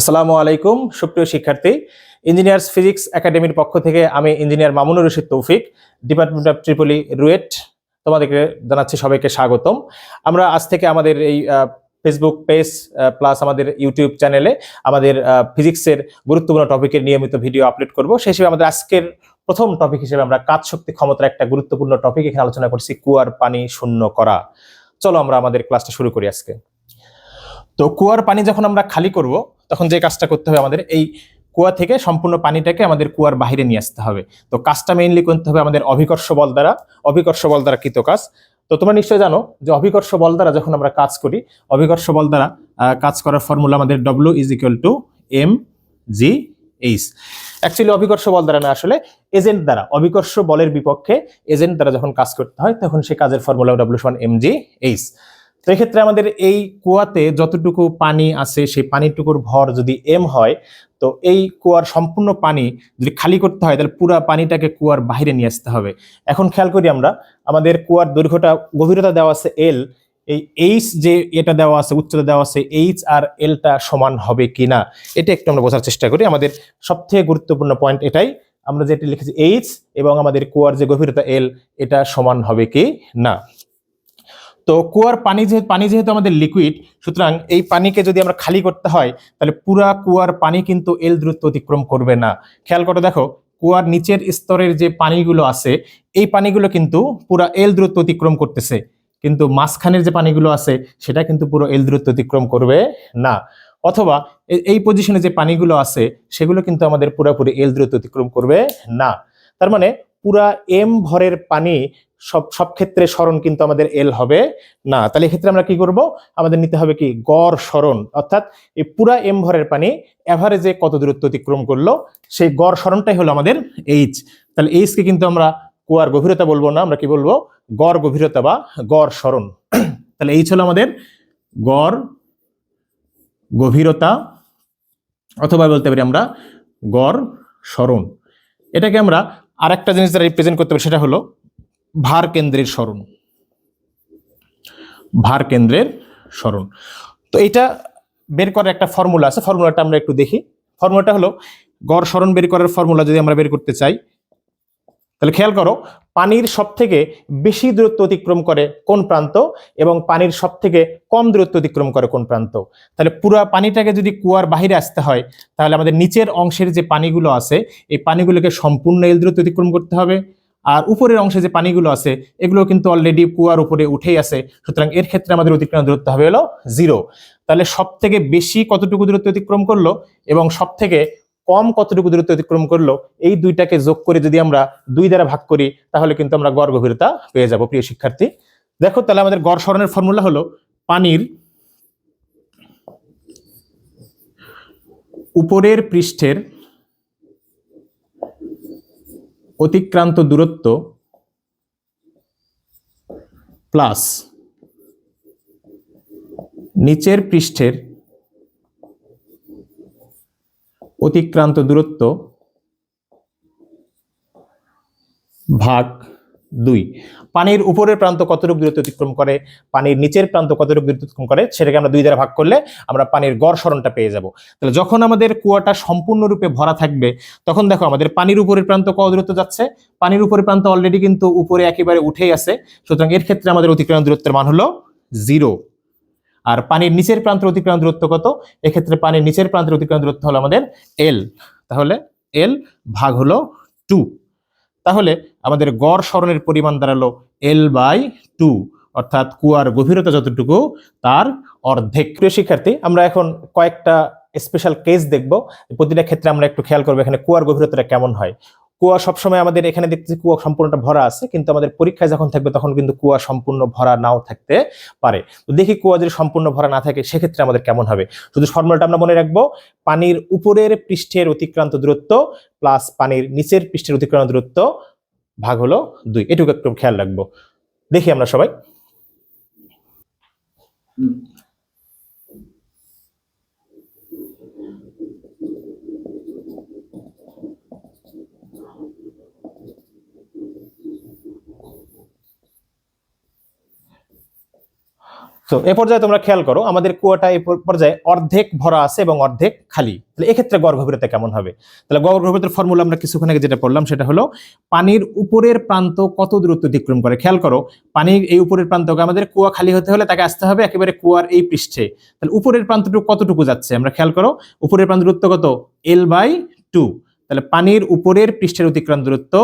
আসসালামু আলাইকুম, সুপ্রিয় শিক্ষার্থী। ইঞ্জিনিয়ার্স ফিজিক্স একাডেমির পক্ষ থেকে আমি ইঞ্জিনিয়ার মামুনুর রশিদ তৌফিক ডিপার্টমেন্ট অফ ট্রিপলি রুয়েট তোমাদেরকে জানাচ্ছি সবাইকে স্বাগতম। আমরা আজ থেকে আমাদের এই ফেসবুক পেজ প্লাস আমাদের ইউটিউব চ্যানেলে আমাদের ফিজিক্সের গুরুত্বপূর্ণ টপিকের নিয়মিত ভিডিও আপলোড করব। সেই হিসেবে আমাদের আজকের প্রথম টপিক হিসেবে আমরা কাজ শক্তি ক্ষমতার একটা গুরুত্বপূর্ণ টপিক এখানে আলোচনা করছি, কুয়ার পানি শূন্য করা। চলো আমরা আমাদের ক্লাসটা শুরু করি আজকে। তো কুয়ার পানি যখন আমরা খালি করব তখন যে কাজটা করতে হবে আমাদের, এই কুয়া থেকে সম্পূর্ণ পানিটাকে আমাদের কুয়ার বাহিরে নিয়ে আসতে হবে। তো কাজটা মেইনলি করতে হবে আমাদের অভিকর্ষ বল দ্বারা, অভিকর্ষ বল দ্বারা কৃত কাজ। তো তোমরা নিশ্চয় জানো যে অভিকর্ষ বল দ্বারা যখন আমরা কাজ করি, অভিকর্ষ বল দ্বারা কাজ করার ফর্মুলা আমাদের W is equal to M G H actually অভিকর্ষ বল দ্বারা না, আসলে এজেন্ট দ্বারা, অভিকর্ষ বলের বিপক্ষে এজেন্ট দ্বারা যখন কাজ করতে হয়, তখন সেই কাজের ফর্মুলা ডব্লিউ সমান এম জি এইচ তো এক্ষেত্রে আমাদের এই কুয়াতে যতটুকু পানি আছে, সেই পানিটুকুর ভর যদি এম হয়, তো এই কুয়ার সম্পূর্ণ পানি যদি খালি করতে হয়, তাহলে পুরো পানিটাকে কুয়ার বাইরে নিয়ে আসতে হবে। এখন খেয়াল করি আমরা, আমাদের কুয়ার দৈর্ঘ্যটা, গভীরতা দেওয়া আছে এল এই এইচ যে এটা দেওয়া আছে, উচ্চতা দেওয়া আছে এইচ আর এলটা সমান হবে কিনা, এটা একটু আমরা বোঝার চেষ্টা করি। আমাদের সবথেকে গুরুত্বপূর্ণ পয়েন্ট এটাই, আমরা যেটা লিখেছি এইচ এবং আমাদের কুয়ার যে গভীরতা এল এটা সমান হবে কি না। তো কুয়ার পানি যেহেতু পানি যেহেতু আমাদের লিকুইড সুতরাং এই পানিকে যদি আমরা খালি করতে হয়, তাহলে পুরা কুয়ার পানি কিন্তু এল দ্রুত অতিক্রম করবে না। খেয়াল করে দেখো, কুয়ার নিচের স্তরের যে পানিগুলো আছে, এই পানিগুলো কিন্তু পুরা এল দ্রুত অতিক্রম করতেছে। কিন্তু মাঝখানের যে পানিগুলো আছে, সেটা কিন্তু পুরো এল দ্রুত অতিক্রম করবে না। অথবা এই পজিশনে যে পানিগুলো আছে, সেগুলো কিন্তু আমাদের পুরোপুরি এল দ্রুত অতিক্রম করবে না। তার মানে পুরা এম ভরের পানি সব সব ক্ষেত্রে স্মরণ কিন্তু আমাদের এল হবে। না, তাহলে এক্ষেত্রে আমরা কি করব? আমাদের নিতে হবে কি? গড় স্মরণ। অর্থাৎ এই পুরা এম ভরের পানি এভারেজে কত দূরত্ব অতিক্রম করল? সেই গড় স্মরণটাই হলো আমাদের এইচ তাহলে এইচকে কিন্তু আমরা কুয়ার গভীরতা বলব না, আমরা কি বলব? গড় গভীরতা বা গড় স্মরণ। তাহলে এইচ হলো আমাদের গড় গভীরতা, অথবা বলতে পারি আমরা গড় স্মরণ। এটাকে আমরা আরেকটা জিনিস যারা রিপ্রেজেন্ট করতে পারে সেটা হলো ভার কেন্দ্রের স্মরণ। ভার কেন্দ্রের স্মরণ। তো এটা বের করার একটা ফর্মুলা আছে ফর্মুলাটা আমরা একটু দেখি। ফর্মুলাটা হলো গড় স্মরণ বের করার ফর্মুলা যদি আমরা বের করতে চাই তাহলে খেয়াল করো, পানির সব থেকে বেশি দূরত্ব অতিক্রম করে কোন প্রান্ত এবং পানির সব থেকে কম দূরত্ব অতিক্রম করে কোন প্রান্ত? তাহলে পুরো পানিটাকে যদি কুয়ার বাহিরে আসতে হয়, তাহলে আমাদের নিচের অংশের যে পানিগুলো আছে, এই পানিগুলোকে সম্পূর্ণ এল দূরত্ব অতিক্রম করতে হবে। আর উপরের অংশে যে পানিগুলো আছে, এগুলো কিন্তু অলরেডি কুয়ার উপরে উঠেই আছে, সুতরাং এর ক্ষেত্রে আমাদের অতিক্রম দূরত্ব হবে হলো জিরো তাহলে সব থেকে বেশি কতটুকু দূরত্ব অতিক্রম করল এবং সব থেকে কম কতটুকু দূরত্ব অতিক্রম করল, এই দুইটাকে যোগ করে যদি আমরা দুই দ্বারা ভাগ করি, তাহলে কিন্তু আমরা গড় গভীরতা পেয়ে যাব, প্রিয় শিক্ষার্থী। দেখো, তাহলে আমাদের গড় স্মরণের ফর্মুলা হলো পানির উপরের পৃষ্ঠের অতিক্রান্ত দূরত্ব প্লাস নিচের পৃষ্ঠের অতিক্রান্ত দূরত্ব ভাগ দুই। পানির উপরের প্রান্ত কতটুকু দূরত্ব অতিক্রম করে? পানির নিচের প্রান্ত কতটুকু দূরত্ব অতিক্রম করে? সেটাকে আমরা দুই দ্বারা ভাগ করলে আমরা পানির গড় স্মরণটা পেয়ে যাব। তাহলে যখন আমাদের কুয়াটা সম্পূর্ণরূপে ভরা থাকবে, তখন দেখো আমাদের পানির উপরের প্রান্ত কত দূরত্ব যাচ্ছে? পানির উপরের প্রান্ত অলরেডি কিন্তু উপরে একেবারে উঠেই আছে। সুতরাং এর ক্ষেত্রে আমাদের অতিক্রমণ দূরত্বের মান হলো জিরো আর পানির নিচের প্রান্তের অতিক্রমণ দূরত্ব কত? এক্ষেত্রে পানির নিচের প্রান্তের অতিক্রমণ দূরত্ব হলো আমাদের এল তাহলে এল ভাগ হলো টু তাহলে আমাদের গড় স্মরণের পরিমাণ দাঁড়াল এল বাই টু অর্থাৎ কুয়ার গভীরতা যতটুকু, তার অর্ধেক। প্রিয় শিক্ষার্থী, আমরা এখন কয়েকটা স্পেশাল কেস দেখব। প্রতিটা ক্ষেত্রে আমরা একটু খেয়াল করব এখানে কুয়ার গভীরতাটা কেমন হয়। কুয়া সবসময় আমাদের এখানে দেখতেছি কুয়া সম্পূর্ণটা ভরা আছে, কিন্তু আমাদের পরীক্ষায় যখন থাকবে তখন কিন্তু কুয়া সম্পূর্ণ ভরা নাও থাকতে পারে। তো দেখি কুয়া যদি সম্পূর্ণ ভরা না থাকে, সেক্ষেত্রে আমাদের কেমন হবে? শুধু ফর্মুলাটা আমরা মনে রাখব, পানির উপরের পৃষ্ঠের অতিক্রান্ত দূরত্ব প্লাস পানির নিচের পৃষ্ঠের অতিক্রান্ত দূরত্ব ভাগ হলো দুই। এটুকু একটু খেয়াল রাখব। দেখি আমরা সবাই। তো এ পর্যায়ে তোমরা খেয়াল করো, আমাদের কুয়াটা এই পর্যায়ে অর্ধেক ভরা আছে এবং অর্ধেক খালি। তাহলে এক্ষেত্রে গভীরতা কেমন হবে? তাহলে গভীরতার ফর্মুলা আমরা কিছুক্ষণ আগে যেটা পড়লাম, সেটা হলো পানির উপরের প্রান্ত কত দূরত্ব অতিক্রম করে? খেয়াল করো, পানির এই উপরের প্রান্তকে আমাদের কুয়া খালি হতে হলে তাকে আসতে হবে একেবারে কুয়ার এই পৃষ্ঠে। তাহলে উপরের প্রান্তটুকু কতটুকু যাচ্ছে? আমরা খেয়াল করো, উপরের প্রান্ত দূরত্ব কত? এল বাই টু তাহলে পানির উপরের পৃষ্ঠের অতিক্রান্ত দূরত্ব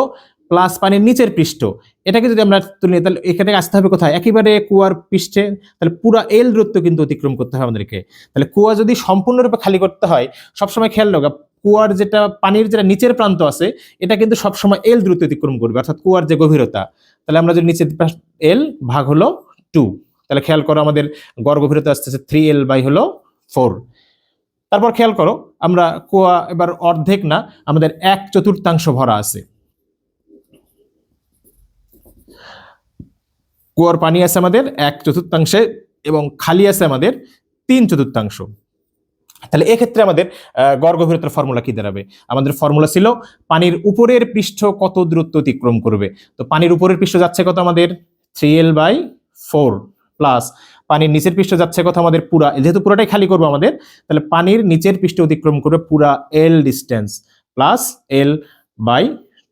প্লাস পানির নিচের পৃষ্ঠ। এটাকে যদি আমরা তুলি, তাহলে এখানে আসতে হবে কোথায়? একেবারে কুয়ার পৃষ্ঠে। তাহলে পুরো এল দূরত্ব কিন্তু অতিক্রম করতে হবে আমাদেরকে। তাহলে কুয়া যদি সম্পূর্ণরূপে খালি করতে হয়, সবসময় খেয়াল রাখা, কুয়ার যেটা পানির যেটা নিচের প্রান্ত আছে, এটা কিন্তু সবসময় এল দূরত্ব অতিক্রম করবে, অর্থাৎ কুয়ার যে গভীরতা। তাহলে আমরা যদি নিচের এল ভাগ হলো টু তাহলে খেয়াল করো আমাদের গড় গভীরতা আসতেছে থ্রি এল বাই হলো ফোর তারপর খেয়াল করো, আমরা কুয়া এবার অর্ধেক না, আমাদের এক চতুর্থাংশ ভরা আছে। কুয়ার পানি আছে আমাদের এক চতুর্থাংশে এবং খালি আছে আমাদের তিন চতুর্থাংশ। তাহলে এক্ষেত্রে আমাদের গড় গভীরতার ফর্মুলা কি দাঁড়াবে? আমাদের ফর্মুলা ছিল পানির উপরের পৃষ্ঠ কত দূরত্ব অতিক্রম করবে? তো পানির উপরের পৃষ্ঠ যাচ্ছে কত আমাদের? Three L by four plus পানির নিচের পৃষ্ঠ যাচ্ছে কত আমাদের? পুরা যেহেতু পুরাটাই খালি করব আমাদের, তাহলে পানির নিচের পৃষ্ঠ অতিক্রম করবে পুরা L distance plus L by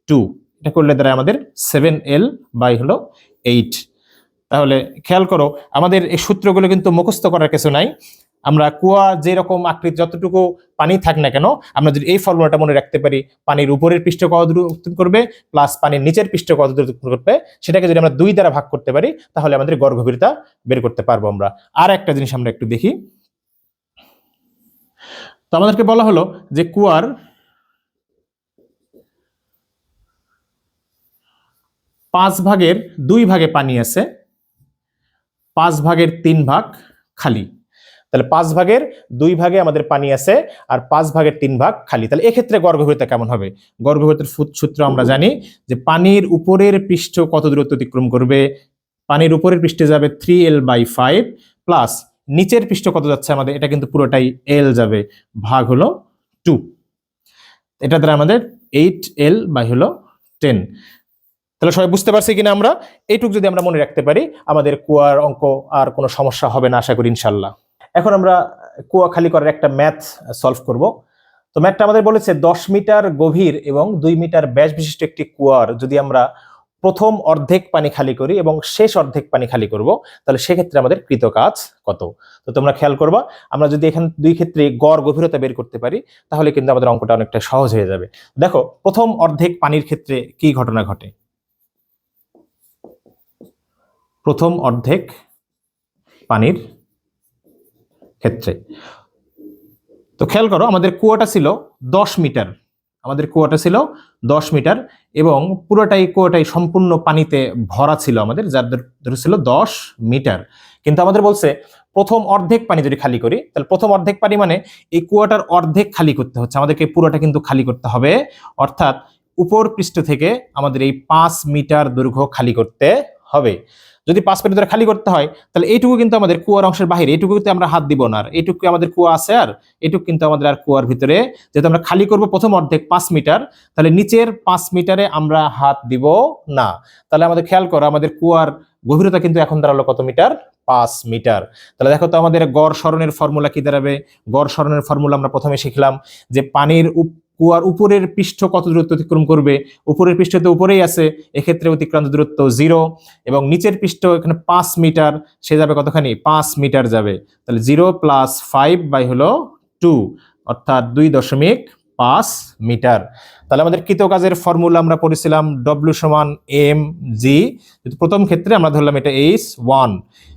two এটা করলে দ্বারা আমাদের সেভেন এল বাই হলো এইট তাহলে খেয়াল করো, আমাদের এই সূত্রগুলো কিন্তু মুখস্থ করার কিছু নাই। আমরা কুয়া যেরকম আকৃতি, যতটুকু পানি থাক না কেন, আমরা যদি এই ফর্মুলাটা মনে রাখতে পারি, পানির উপরের পৃষ্ঠ কত দূর করবে প্লাস পানির নিচের পৃষ্ঠ কত দূর করবে, সেটাকে যদি আমরা দুই দ্বারা ভাগ করতে পারি, তাহলে আমাদের গড় গভীরতা বের করতে পারব আমরা। আর একটা জিনিস আমরা একটু দেখি। তো আমাদেরকে বলা হলো যে কুয়ার পাঁচ ভাগের দুই ভাগে পানি আছে পাঁচ ভাগের তিন ভাগ খালি। তাহলে পাঁচ ভাগের দুই ভাগে আমাদের পানি আছে আর পাঁচ ভাগের তিন ভাগ খালি। তাহলে এক্ষেত্রে গভীরতা কেমন হবে? ফুট- সূত্র আমরা জানি যে পানির উপরের পৃষ্ঠ কত দূরত্ব অতিক্রম করবে? পানির উপরের পৃষ্ঠে যাবে three L by five plus নিচের পৃষ্ঠ কত যাচ্ছে আমাদের? এটা কিন্তু পুরোটাই এল যাবে। ভাগ হলো টু এটা দ্বারা আমাদের এইট এল বাই হলো টেন তাহলে সবাই বুঝতে পারছি কিনা আমরা? এইটুক যদি আমরা মনে রাখতে পারি, আমাদের কুয়ার অঙ্ক আর কোনো সমস্যা হবে না, আশা করি ইনশাল্লাহ এখন আমরা কুয়া খালি করার একটা ম্যাথ সলভ করব। তো ম্যাথটা আমাদের বলেছে দশ মিটার গভীর এবং দুই মিটার ব্যাস বিশিষ্ট একটি কুয়ার। যদি আমরা প্রথম অর্ধেক পানি খালি করি এবং শেষ অর্ধেক পানি খালি করব, তাহলে সেক্ষেত্রে আমাদের কৃত কাজ কত? তো তোমরা খেয়াল করবা, আমরা যদি এখান দুই ক্ষেত্রে গড় গভীরতা বের করতে পারি, তাহলে কিন্তু আমাদের অঙ্কটা অনেকটা সহজ হয়ে যাবে। দেখো, প্রথম অর্ধেক পানির ক্ষেত্রে কি ঘটনা ঘটে? প্রথম অর্ধেক পানির ক্ষেত্রে। তো খেয়াল করো, আমাদের কুয়াটা ছিল দশ মিটার। আমাদের কুয়াটা ছিল দশ মিটার এবং পুরোটাই কুয়াটাই সম্পূর্ণ পানিতে ভরা ছিল আমাদের, যার দূর ছিল দশ মিটার। কিন্তু আমাদের বলছে, প্রথম অর্ধেক পানি যদি খালি করি, তাহলে প্রথম অর্ধেক পানি মানে এই কুয়াটার অর্ধেক খালি করতে হচ্ছে। আমাদেরকে পুরোটা কিন্তু খালি করতে হবে। অর্থাৎ উপর পৃষ্ঠ থেকে আমাদের এই পাঁচ মিটার দৈর্ঘ্য খালি করতে হবে। যদি পাঁচ মিটার ধরে খালি করতে হয়, তাহলে এইটুকু কিন্তু আমাদের কুয়ার অংশের বাহিরে, এইটুকুতে আমরা হাত দিব না আর। এইটুকু আমাদের কুয়া আছে আর, এইটুকু কিন্তু আমাদের আর কুয়ার ভিতরে। যেহেতু আমরা খালি করব প্রথম অর্ধেক পাঁচ মিটার, তাহলে নিচের পাঁচ মিটারে আমরা হাত দিব না। তাহলে আমাদের খেয়াল করো, আমাদের কুয়ার গভীরতা কিন্তু এখন দাঁড়াল কত মিটার? পাঁচ মিটার। তাহলে দেখো তো আমাদের গড় সরণের ফর্মুলা কি দাঁড়াবে? গড় সরণের ফর্মুলা আমরা প্রথমে শিখলাম যে পানির কুয়ার উপরের পৃষ্ঠ কত দূরত্ব অতিক্রম করবে? উপরের পৃষ্ঠ তো উপরেই আছে, এক্ষেত্রে অতিক্রান্ত দূরত্ব জিরো এবং নিচের পৃষ্ঠ এখানে পাঁচ মিটার, সে যাবে কতখানি? পাঁচ মিটার যাবে। তাহলে জিরো প্লাস ফাইভ বাই হলো টু অর্থাৎ দুই দশমিক পাঁচ মিটার। তাহলে আমাদের কৃত কাজের ফর্মুলা আমরা পড়েছিলাম ডব্লিউ সমান এম জি প্রথম ক্ষেত্রে আমরা ধরলাম এটা এইচ ওয়ান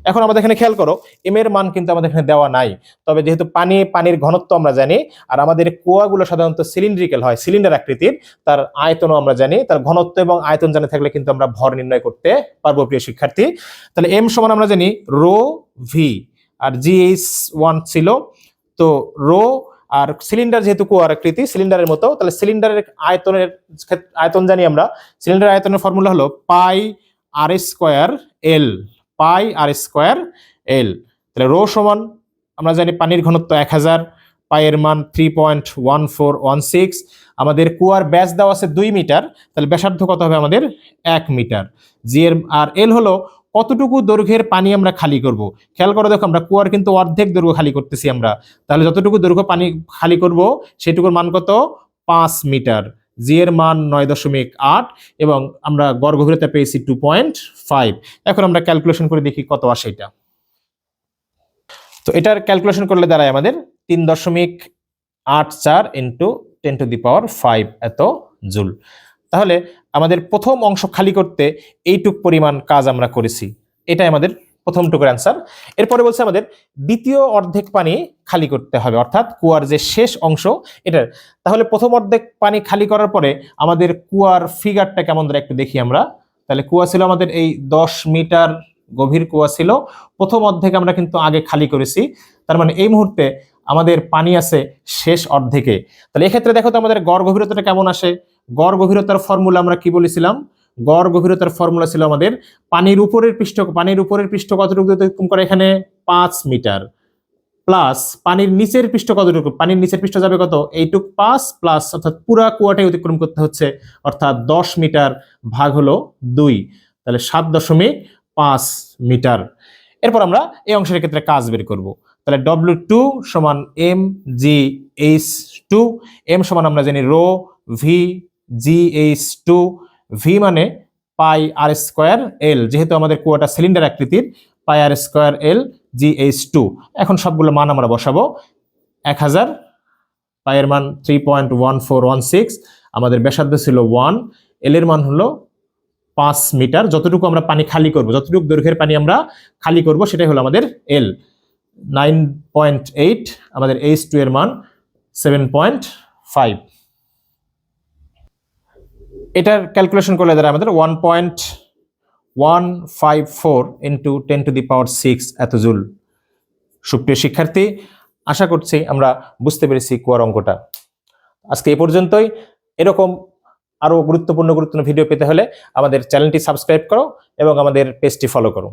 এখন আমাদের এখানে খেয়াল করো এম এর মান কিন্তু আমাদের এখানে দেওয়া নাই। তবে যেহেতু পানি, পানির ঘনত্ব আমরা জানি, আর আমাদের কুয়াগুলো সাধারণত সিলিন্ড্রিক্যাল হয় সিলিন্ডার আকৃতির, তার আয়তনও আমরা জানি, তার ঘনত্ব এবং আয়তন জানা থাকলে কিন্তু আমরা ভর নির্ণয় করতে পারব, প্রিয় শিক্ষার্থী। তাহলে এম সমান আমরা জানি রো ভি আর জি এইচ ওয়ান ছিল, তো রো আর সিলিন্ডার যেহেতু কুয়ার আকৃতি সিলিন্ডারের মতো, তাহলে সিলিন্ডারের আয়তনের আয়তন জানি আমরা। সিলিন্ডার আয়তনের ফর্মুলা হলো পাই আর স্কোয়ার এল পাই আর স্কোয়ার এল তাহলে রো সমান, আমরা জানি পানির ঘনত্ব এক হাজার পায়ের মান three point one four one six আমাদের কুয়ার ব্যাস দেওয়া আছে দুই মিটার, তাহলে ব্যাসার্ধ কত হবে আমাদের এক মিটার। জি এর আর এল হলো কতটুকু দৈর্ঘ্যের পানি আমরা খালি করব? খেয়াল করো দেখো, আমরা কুয়ার কিন্তু অর্ধেক দৈর্ঘ্য খালি করতেছি আমরা। তাহলে যতটুকু দৈর্ঘ্য পানি খালি করব, সেটুকুর মান কত? পাঁচ মিটার। জি এর মান নয় দশমিক আট এবং আমরা গড় গভীরতা পেয়েছি টু পয়েন্ট ফাইভ এখন আমরা ক্যালকুলেশন করে দেখি কত আসে এটা। তো এটার ক্যালকুলেশন করলে দাঁড়ায় আমাদের তিন দশমিক আট চার into ten to the power five এত জুল। তাহলে আমাদের প্রথম অংশ খালি করতে এইটুক পরিমাণ কাজ আমরা করেছি। এটাই আমাদের প্রথম টুকুর অ্যান্সার এরপরে বলছে আমাদের দ্বিতীয় অর্ধেক পানি খালি করতে হবে, অর্থাৎ কুয়ার যে শেষ অংশ, এটার। তাহলে প্রথম অর্ধেক পানি খালি করার পরে আমাদের কুয়ার ফিগারটা কেমন ধরে একটু দেখি আমরা। তাহলে কুয়া ছিল আমাদের এই দশ মিটার গভীর কুয়া ছিল। প্রথম অর্ধেক আমরা কিন্তু আগে খালি করেছি। তার মানে এই মুহূর্তে আমাদের পানি আছে শেষ অর্ধেকে। তাহলে এক্ষেত্রে দেখো তো আমাদের গড় গভীরতাটা কেমন আসে? গড় গভীরতার ফর্মুলা আমরা কি বলেছিলাম? গড় গভীরতার ফর্মুলা ছিল আমাদের পানির উপরের পৃষ্ঠ, পানির উপরের পৃষ্ঠ কতটুকু অতিক্রম করে? এখানে পাঁচ মিটার। প্লাস পানির নিচের পৃষ্ঠ কতটুকু? পানির নিচের পৃষ্ঠ যাবে কত? এইটুক পাঁচ প্লাস অর্থাৎ পুরা কুয়াটাই অতিক্রম করতে হচ্ছে, অর্থাৎ দশ মিটার ভাগ হলো দুই। তাহলে সাত দশমিক পাঁচ মিটার। এরপর আমরা এই অংশের ক্ষেত্রে কাজ বের করব। তাহলে ডব্লিউ টু সমান M G H two M সমান আমরা জানি rho V G H two V মানে পাই আর স্কোয়ার এল যেহেতু আমাদের কুয়াটা সিলিন্ডার আকৃতির, pi R square L G H two এখন সবগুলো মান আমরা বসাবো। এক হাজার পায়ের মান three point one four one six আমাদের ব্যাসার্ধ ছিল ওয়ান এল এর মান হলো পাঁচ মিটার। যতটুকু আমরা পানি খালি করব, যতটুকু দৈর্ঘ্যের পানি আমরা খালি করব, সেটাই হলো আমাদের এল নাইন পয়েন্ট এইট আমাদের এইচ টু এর মান সেভেন পয়েন্ট ফাইভ এটার ক্যালকুলেশন করলে দাঁড়ায় আমাদের one point one five four into ten to the power six এত জুল। সুপ্রিয় শিক্ষার্থী, আশা করছি আমরা বুঝতে পেরেছি কুয়ার অঙ্কটা। আজকে এ পর্যন্তই। এরকম আরও গুরুত্বপূর্ণ গুরুত্বপূর্ণ ভিডিও পেতে হলে আমাদের চ্যানেলটি সাবস্ক্রাইব করো এবং আমাদের পেজটি ফলো করো।